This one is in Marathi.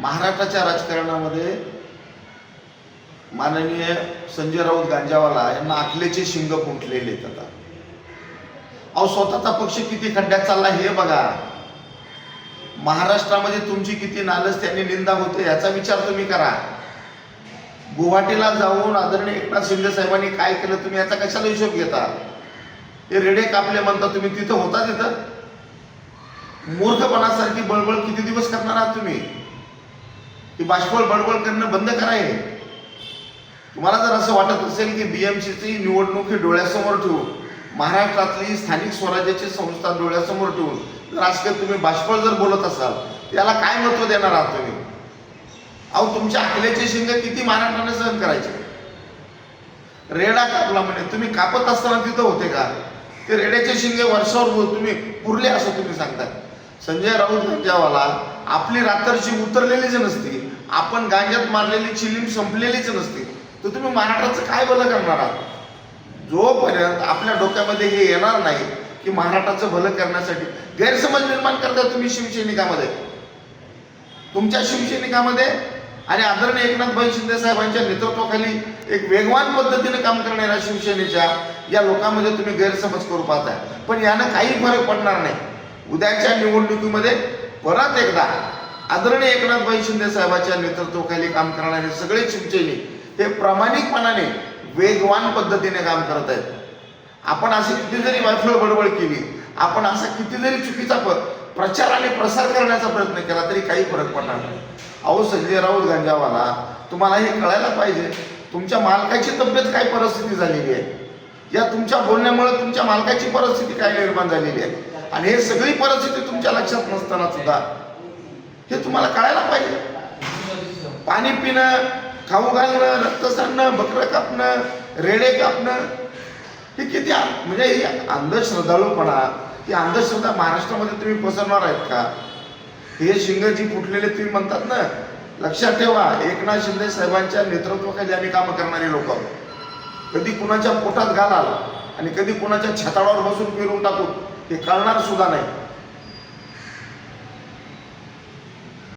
महाराष्ट्राच्या राजकारणामध्ये माननीय संजय राऊत गांजावाला यांना आखलेचे शिंग फुंकलेले आहेत आता. अहो स्वतःचा पक्ष किती खड्ड्यात चालला हे बघा. महाराष्ट्रामध्ये तुमची किती नालस त्यांनी निंदा होते याचा विचार तुम्ही करा. गुवाहाटीला जाऊन आदरणीय एकनाथ शिंदे साहेबांनी काय केलं तुम्ही याचा कशाला हिशोब घेता? ते रेडे कापले म्हणता तुम्ही तिथं होता तिथं? मूर्खपणासारखी बळबळ किती दिवस करणार आहात तुम्ही? ही बाष्पळ बडबड करणं बंद कराय तुम्हाला जर असं वाटत असेल की बीएमसीची निवडणूक ही डोळ्यासमोर ठेवून महाराष्ट्रातली स्थानिक स्वराज्याची संस्था डोळ्यासमोर ठेवून जर आजकाल तुम्ही बाष्पळ जर बोलत असाल त्याला काय महत्त्व देणार आहात तुम्ही? अहो तुमच्या अकल्याचे शिंग किती महाराष्ट्राने सहन करायचे? रेडा कापला म्हणे. तुम्ही कापत असताना तिथं होते का? ते रेड्याचे शिंगे वर्षावर तुम्ही पुरले असं तुम्ही सांगता संजय राऊत गांजावाला आपली रात्रची उतरलेलीच नसती. आपण गांजात मारलेली चिलीम संपलेलीच नसती. तर तुम्ही महाराष्ट्राचं काय भलं करणार आहात? जोपर्यंत आपल्या डोक्यामध्ये हे येणार नाही की महाराष्ट्राचं भलं करण्यासाठी गैरसमज निर्माण करता तुम्ही शिवसैनिकामध्ये. तुमच्या शिवसैनिकामध्ये आणि आदरणीय एकनाथभाई शिंदे साहेबांच्या नेतृत्वाखाली एक वेगवान पद्धतीने काम करणाऱ्या शिवसेनेच्या या लोकांमध्ये तुम्ही गैरसमज करू पाहताय. पण यानं काही फरक पडणार नाही. उद्याच्या निवडणुकीमध्ये परत एकदा आदरणीय एकनाथभाई शिंदे साहेबांच्या नेतृत्वाखाली काम करणारे सगळे शिवसेने हे प्रामाणिकपणाने वेगवान पद्धतीने काम करत आहेत. आपण अशी किती जरी वायफळ बडबड केली आपण असा किती जरी चुकीचा प्रचार आणि प्रसार करण्याचा प्रयत्न केला तरी काही फरक पडणार नाही. अहो संजय राऊत गांजावाला तुम्हाला हे कळायला पाहिजे तुमच्या मालकाची तब्येत काय परिस्थिती झालेली आहे? या तुमच्या बोलण्यामुळे तुमच्या मालकाची परिस्थिती काय निर्माण झालेली आहे? आणि हे सगळी परिस्थिती तुमच्या लक्षात नसताना सुद्धा. हे तुम्हाला कळायला पाहिजे. पाणी पिणं खाऊ घालणं रक्त सांडणं बकरं कापणं रेडे कापणं हे किती म्हणजे ही अंधश्रद्धाळूपणा ही अंधश्रद्धा महाराष्ट्रामध्ये तुम्ही पसरणार आहेत का? हे शिंग जी फुटलेले तुम्ही म्हणतात ना लक्षात ठेवा एकनाथ शिंदे साहेबांच्या नेतृत्वाखाली आम्ही कामं करणारे लोक कधी कुणाच्या पोटात घालाल आणि कधी कुणाच्या छताळावर बसून फिरून टाकू ते कळणार सुद्धा नाही.